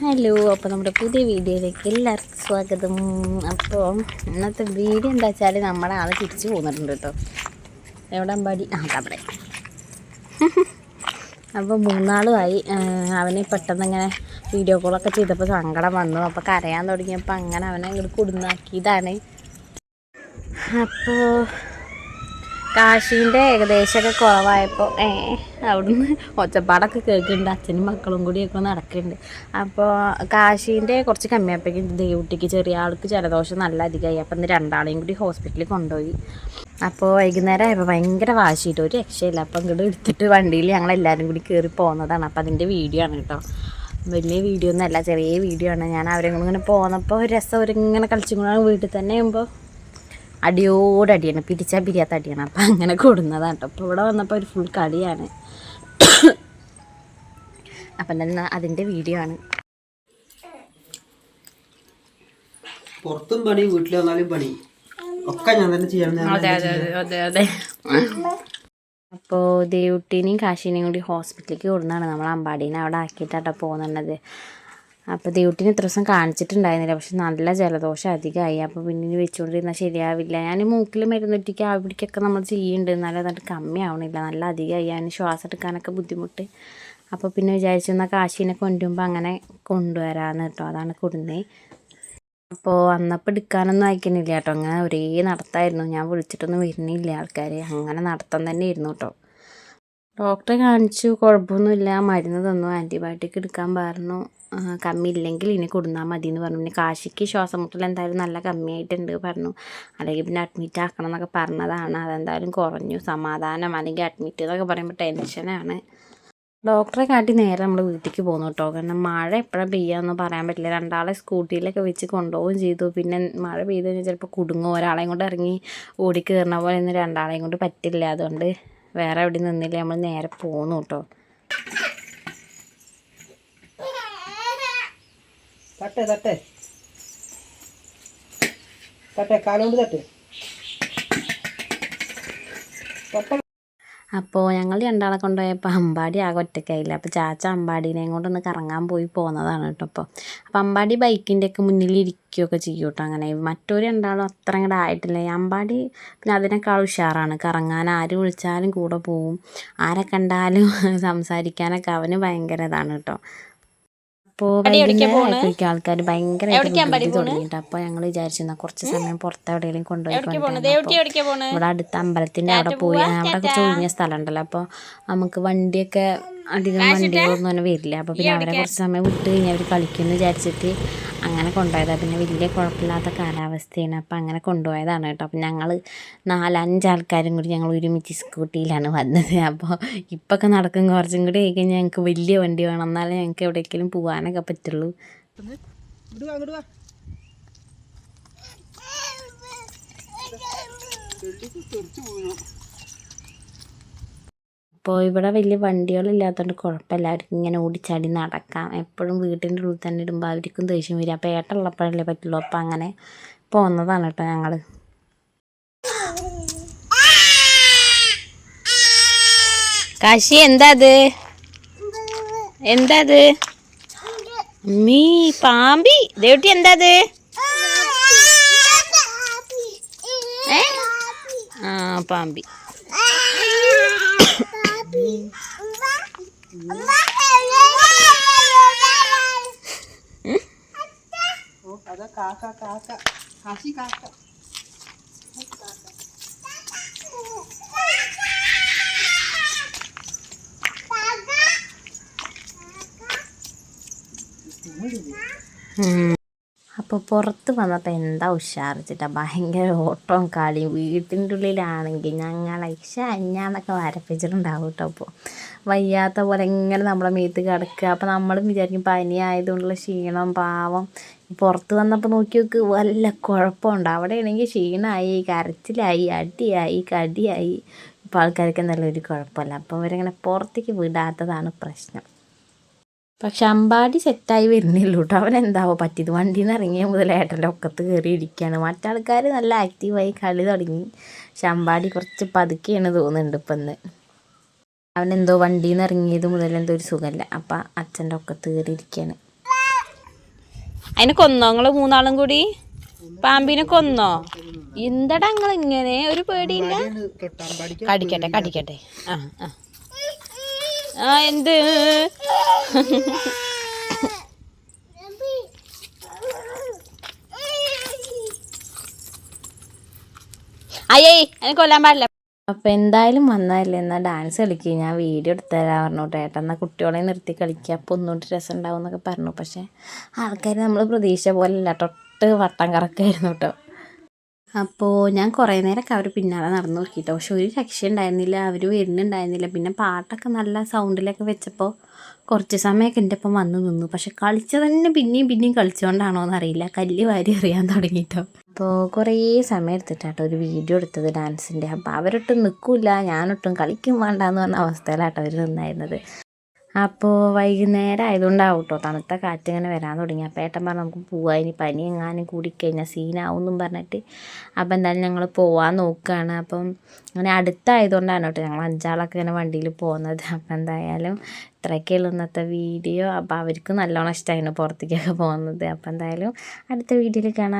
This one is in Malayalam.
ഹലോ അപ്പോൾ നമ്മുടെ പുതിയ വീഡിയോയിലേക്ക് എല്ലാവർക്കും സ്വാഗതം. അപ്പോൾ ഇന്നത്തെ വീഡിയോ എന്താ വെച്ചാൽ നമ്മുടെ ആളെ തിരിച്ചു പോന്നിട്ടുണ്ട് കേട്ടോ. എവിടെ അമ്പാടി? ആ അവിടെ. അപ്പോൾ മൂന്നാളുമായി അവനെ പെട്ടെന്ന് ഇങ്ങനെ വീഡിയോ കോളൊക്കെ ചെയ്തപ്പോൾ സങ്കടം വന്നു. അപ്പോൾ കരയാൻ തുടങ്ങിയപ്പോൾ അങ്ങനെ അവനെ ഇങ്ങോട്ട് കുടുന്നാക്കിയതാണ് അപ്പോൾ കാശീന്റെ ഏകദേശമൊക്കെ കുറവായപ്പോൾ ഏ അവിടുന്ന് ഒച്ചപ്പാടൊക്കെ കേൾക്കുന്നുണ്ട്. അച്ഛനും മക്കളും കൂടിയൊക്കെ നടക്കുന്നുണ്ട്. അപ്പോൾ കാശീന്റെ കുറച്ച് കമ്മിയായപ്പോഴേക്കും ദേവുട്ടിക്ക് ചെറിയ ആൾക്ക് ജലദോഷം നല്ല അധികമായി. അപ്പോൾ ഇന്ന് രണ്ടാളെയും കൂടി ഹോസ്പിറ്റലിൽ കൊണ്ടുപോയി. അപ്പോൾ വൈകുന്നേരം ആയപ്പോൾ ഭയങ്കര വാശിയിട്ട് ഒരു രക്ഷയില്ല. അപ്പോൾ ഇങ്ങോട്ട് എടുത്തിട്ട് വണ്ടിയിൽ ഞങ്ങൾ എല്ലാവരും കൂടി കയറി പോകുന്നതാണ് അപ്പോൾ അതിന്റെ വീഡിയോ ആണ് കേട്ടോ. വലിയ വീഡിയോ ഒന്നുമല്ല ചെറിയ വീഡിയോ ആണ്. ഞാൻ അവരെങ്ങനെ പോകുന്നപ്പോൾ രസം. അവരിങ്ങനെ കളിച്ചും വീട്ടിൽ തന്നെ ആകുമ്പോൾ അടിയോടടിയാണ് പിരിച്ചാൽ പിരിയാത്ത അടിയാണ്. അപ്പം അങ്ങനെ കൊടുന്നതാണ് കേട്ടോ. അപ്പോൾ ഇവിടെ വന്നപ്പോൾ ഒരു ഫുൾ കളിയാണ്. അപ്പം തന്നെ അതിന്റെ വീഡിയോ ആണ്. പുറത്തും പണി വീട്ടിൽ വന്നാലും പണി. ഒക്കെ ഞാൻ തന്നെ ചെയ്യണം അതെ അതെ അതെ അതെ. അപ്പോൾ ദേവുട്ടീനെയും കാശിനെയും കൂടി ഹോസ്പിറ്റലിലേക്ക് കൊടുന്നതാണ് നമ്മൾ അമ്പാടീനെ അവിടെ ആക്കിയിട്ടാട്ടോ പോകുന്നുള്ളത് അപ്പോൾ ദേവുട്ടിനെ ഇത്ര ദിവസം കാണിച്ചിട്ടുണ്ടായിരുന്നില്ല. പക്ഷെ നല്ല ജലദോഷം അധികമായി. അപ്പോൾ പിന്നെ വെച്ചുകൊണ്ടിരുന്നാൽ ശരിയാവില്ല. ഞാൻ മൂക്കിൽ മരുന്നൊറ്റിക്ക് ആവിടിക്കൊക്കെ നമ്മൾ ചെയ്യുന്നുണ്ട്. എന്നാലും അതായിട്ട് കമ്മിയാവണില്ല. നല്ല അധികമായി. അതിന് ശ്വാസം എടുക്കാനൊക്കെ ബുദ്ധിമുട്ട്. അപ്പോൾ പിന്നെ വിചാരിച്ചു എന്നാൽ കാശീനെ കൊണ്ടുമ്പോൾ അങ്ങനെ കൊണ്ടുവരാമെന്ന് കേട്ടോ. അതാണ് കൊടുന്നേ. അപ്പോൾ അന്നപ്പോൾ എടുക്കാനൊന്നും അയക്കണില്ല കേട്ടോ. അങ്ങനെ ഒരേ നടത്തായിരുന്നു. ഞാൻ വിളിച്ചിട്ടൊന്നും വരുന്നില്ല ആൾക്കാർ അങ്ങനെ നടത്തം തന്നെ ആയിരുന്നു കേട്ടോ. ഡോക്ടറെ കാണിച്ചു. കുഴപ്പമൊന്നുമില്ല. മരുന്ന് തന്നു. ആന്റിബയോട്ടിക് എടുക്കാൻ പറഞ്ഞു. കമ്മിയില്ലെങ്കിൽ ഇനി കൊടുന്നാൽ മതി എന്ന് പറഞ്ഞു. പിന്നെ കാശിക്ക് ശ്വാസം മുട്ടൽ എന്തായാലും നല്ല കമ്മിയായിട്ടുണ്ട് പറഞ്ഞു. അല്ലെങ്കിൽ പിന്നെ അഡ്മിറ്റ് ആക്കണം എന്നൊക്കെ പറഞ്ഞതാണ്. അതെന്തായാലും കുറഞ്ഞു. സമാധാനം അല്ലെങ്കിൽ അഡ്മിറ്റ് എന്നൊക്കെ പറയുമ്പോൾ ടെൻഷനാണ് ഡോക്ടറെ കാട്ടി നേരെ നമ്മൾ വീട്ടിലേക്ക് പോകുന്നു കേട്ടോ കാരണം മഴ എപ്പോഴാണ് പെയ്യാന്ന് പറയാൻ പറ്റില്ല. രണ്ടാളെ സ്കൂട്ടിയിലൊക്കെ വെച്ച് കൊണ്ടുപോവുകയും ചെയ്തു. പിന്നെ മഴ പെയ്ത് കഴിഞ്ഞാൽ ചിലപ്പോൾ കുടുങ്ങും. ഒരാളെയും കൊണ്ട് ഇറങ്ങി ഓടി കയറുന്ന പോലെ ഒന്നും രണ്ടാളെയും കൊണ്ട് പറ്റില്ല. അതുകൊണ്ട് വേറെ എവിടെ നിന്നില്ല. നമ്മൾ നേരെ പോന്നു കേട്ടോ തട്ടെ തട്ടെ. തട്ടെ കാലുകൊണ്ട് തട്ടെ. അപ്പോൾ ഞങ്ങൾ രണ്ടാളെ കൊണ്ടുപോയപ്പോൾ അമ്പാടി ആകെ ഒറ്റയ്ക്കായില്ല? അപ്പോൾ ചാച്ച അമ്പാടീനെയും കൊണ്ടൊന്ന് കറങ്ങാൻ പോയി പോകുന്നതാണ് കേട്ടോ അപ്പോൾ അപ്പോൾ അമ്പാടി ബൈക്കിന്റെ ഒക്കെ മുന്നിൽ ഇരിക്കുകയൊക്കെ ചെയ്യും കേട്ടോ അങ്ങനെ. മറ്റൊരു രണ്ടാളും അത്ര അങ്ങോട്ട് ആയിട്ടില്ല. അമ്പാടി പിന്നെ അതിനേക്കാൾ ഉഷാറാണ്. കറങ്ങാൻ ആര് വിളിച്ചാലും കൂടെ പോവും. ആരെ കണ്ടാലും സംസാരിക്കാനൊക്കെ അവന് ഭയങ്കര ഇതാണ് കേട്ടോ. അപ്പോൾ വൈകുന്നേരമായപ്പോഴേക്കും ആൾക്കാർ ഭയങ്കരമായിട്ട് തുടങ്ങിയിട്ട്. അപ്പോൾ ഞങ്ങൾ വിചാരിച്ചിരുന്ന കുറച്ച് സമയം പുറത്ത് എവിടെയെങ്കിലും കൊണ്ടുപോയി ഇവിടെ അടുത്ത അമ്പലത്തിന്റെ അവിടെ പോയി. അവിടെ കുറച്ച് ഒഴിഞ്ഞ സ്ഥലം ഉണ്ടല്ലോ അപ്പോൾ നമുക്ക് വണ്ടിയൊക്കെ അധികം വണ്ടികളൊന്നും അങ്ങനെ വരില്ല. അപ്പോൾ പിന്നെ അവരെ കുറച്ച് സമയം വിട്ട് കഴിഞ്ഞാൽ അവർ കളിക്കുമെന്ന് വിചാരിച്ചിട്ട് അങ്ങനെ കൊണ്ടുപോയതാണ് പിന്നെ വലിയ കുഴപ്പമില്ലാത്ത കാലാവസ്ഥയാണ്. അപ്പോൾ അങ്ങനെ കൊണ്ടുപോയതാണ് കേട്ടോ. അപ്പോൾ ഞങ്ങൾ നാലഞ്ച് ആൾക്കാരും കൂടി ഞങ്ങൾ ഒരുമിച്ച് സ്കൂട്ടിയിലാണ് വന്നത്. അപ്പോൾ ഇപ്പൊക്കെ നടക്കും. കുറച്ചും കൂടി ആയി കഴിഞ്ഞാൽ ഞങ്ങൾക്ക് വലിയ വണ്ടി വേണം. എന്നാലേ ഞങ്ങൾക്ക് എവിടെയെങ്കിലും പോകാനൊക്കെ പറ്റുള്ളൂ. വാ അപ്പോൾ ഇവിടെ വലിയ വണ്ടികളില്ലാത്തതുകൊണ്ട് കുഴപ്പമില്ല അവർക്ക് ഇങ്ങനെ ഓടിച്ചാടി നടക്കാം. എപ്പോഴും വീട്ടിന്റെ ഉള്ളിൽ തന്നെ ഇടുമ്പോൾ അവർക്കും ദേഷ്യം വരും. അപ്പോൾ ഏട്ടുള്ളപ്പോഴല്ലേ പറ്റുള്ളൂ. അപ്പോൾ അങ്ങനെ പോകുന്നതാണ് കേട്ടോ ഞങ്ങൾ കാശി എന്താ അത്? എന്താ അത്? മീ പാമ്പി. ദേവട്ടി എന്താ അത്? ഏ? ആ പാമ്പി. అదో కాక కాక కాశీ కాక Mm-hmm. അപ്പോൾ പുറത്ത് വന്നപ്പോൾ എന്താ ഉഷാറിച്ചിട്ടാ ഭയങ്കര ഓട്ടവും കളിയും. വീട്ടിന്റെ ഉള്ളിലാണെങ്കിൽ ഞങ്ങളെ ഞാന്നൊക്കെ വരപ്പിച്ചിട്ടുണ്ടാവും കേട്ടോ അപ്പോൾ വയ്യാത്ത പോലെ ഇങ്ങനെ നമ്മളെ മേത്ത് കിടക്കുക അപ്പോൾ നമ്മളും വിചാരിക്കും പനി ആയതുകൊണ്ടുള്ള ക്ഷീണം പാവം. പുറത്ത് വന്നപ്പോൾ നോക്കി നോക്ക് വല്ല കുഴപ്പമുണ്ട്. അവിടെ ആണെങ്കിൽ ക്ഷീണമായി കരച്ചിലായി അടിയായി കടിയായി. ഇപ്പോൾ ആൾക്കാർക്ക് എന്തായാലും ഒരു കുഴപ്പമില്ല. അപ്പോൾ അവരങ്ങനെ പുറത്തേക്ക് വിടാത്തതാണ് പ്രശ്നം. പക്ഷെ അമ്പാടി സെറ്റായി വരുന്നില്ല കേട്ടോ അവൻ എന്താവോ പറ്റിയത്. വണ്ടിയിൽ നിന്ന് ഇറങ്ങിയ മുതൽ ഏട്ടന്റെ ഒക്കത്ത് കയറി ഇരിക്കുകയാണ് മറ്റാൾക്കാർ നല്ല ആക്റ്റീവായി കളി തുടങ്ങി. പക്ഷെ അമ്പാടി കുറച്ച് പതുക്കെയാണ് തോന്നുന്നുണ്ട് ഇപ്പം ഇന്ന്. എന്തോ വണ്ടിയിൽ നിന്ന് ഇറങ്ങിയത് മുതൽ എന്തോ ഒരു സുഖമല്ല അപ്പം അച്ഛന്റെ ഒക്കത്ത് കയറി ഇരിക്കുകയാണ് അതിനെ കൊന്നോ നിങ്ങൾ മൂന്നാളും കൂടി? പാമ്പിനെ കൊന്നോ? എന്തടാ നിങ്ങൾ ഇങ്ങനെ? ഒരു പേടിയില്ല? കടിക്കട്ടെ കടിക്കട്ടെ. ആ ആ. ആ എന്ത്? അയ്യേ എനിക്ക് കൊല്ലാൻ പാടില്ല. അപ്പോൾ എന്തായാലും വന്നതല്ലേ എന്നാൽ ഡാൻസ് കളിക്കുക ഞാൻ വീഡിയോ എടുത്തരാൻ പറഞ്ഞു ഏട്ടാ എന്നാൽ കുട്ടികളെ നിർത്തി കളിക്കുക അപ്പോൾ ഒന്നുകൂടി രസം ഉണ്ടാവും എന്നൊക്കെ പറഞ്ഞു. പക്ഷേ ആൾക്കാർ നമ്മൾ പ്രതീക്ഷ പോലെ അല്ല തൊട്ട് വട്ടം കറക്കായിരുന്നു കേട്ടോ. അപ്പോൾ ഞാൻ കുറേ നേരമൊക്കെ അവർ പിന്നാലെ നടന്നു നോക്കിയിട്ടോ പക്ഷെ ഒരു രക്ഷ ഉണ്ടായിരുന്നില്ല. അവർ വരുന്നുണ്ടായിരുന്നില്ല. പിന്നെ പാട്ടൊക്കെ നല്ല സൗണ്ടിലൊക്കെ വെച്ചപ്പോൾ കുറച്ച് സമയമൊക്കെ എന്റെ ഒപ്പം വന്ന് നിന്നു. പക്ഷെ കളിച്ചത് തന്നെ പിന്നെയും പിന്നെയും കളിച്ചുകൊണ്ടാണോ എന്നറിയില്ല കല്ല് വാരി എറിയാൻ തുടങ്ങിയിട്ടോ അപ്പോൾ കുറേ സമയം എടുത്തിട്ടാട്ടോ ഒരു വീഡിയോ എടുത്തത് ഡാൻസിന്റെ അപ്പോൾ അവരൊട്ടും നിൽക്കില്ല ഞാനൊട്ടും കളിക്കും വേണ്ടാന്ന് പറഞ്ഞ അവസ്ഥയിലാട്ടോ അവർ നിന്നായിരുന്നത്. അപ്പോൾ വൈകുന്നേരം ആയതുകൊണ്ടാവും കേട്ടോ തണുത്ത കാറ്റ് ഇങ്ങനെ വരാൻ തുടങ്ങി. അപ്പോൾ ഏട്ടൻ പറഞ്ഞു നമുക്ക് പോവാം. ഇനി പനി എങ്ങാനും കൂടിക്കഴിഞ്ഞാൽ സീനാവും എന്നും പറഞ്ഞിട്ട് അപ്പോൾ എന്തായാലും ഞങ്ങൾ പോവാൻ നോക്കുകയാണ് അപ്പം അങ്ങനെ അടുത്തായതുകൊണ്ടാണ് കേട്ടോ ഞങ്ങൾ അഞ്ചാളൊക്കെ ഇങ്ങനെ വണ്ടിയിൽ പോകുന്നത്. അപ്പം എന്തായാലും ഇത്രയൊക്കെയുള്ള ഇന്നത്തെ വീഡിയോ. അപ്പോൾ അവർക്ക് നല്ലോണം ഇഷ്ടമായിരുന്നു പുറത്തേക്കൊക്കെ പോകുന്നത്. അപ്പോൾ എന്തായാലും അടുത്ത വീഡിയോയിൽ കാണാം.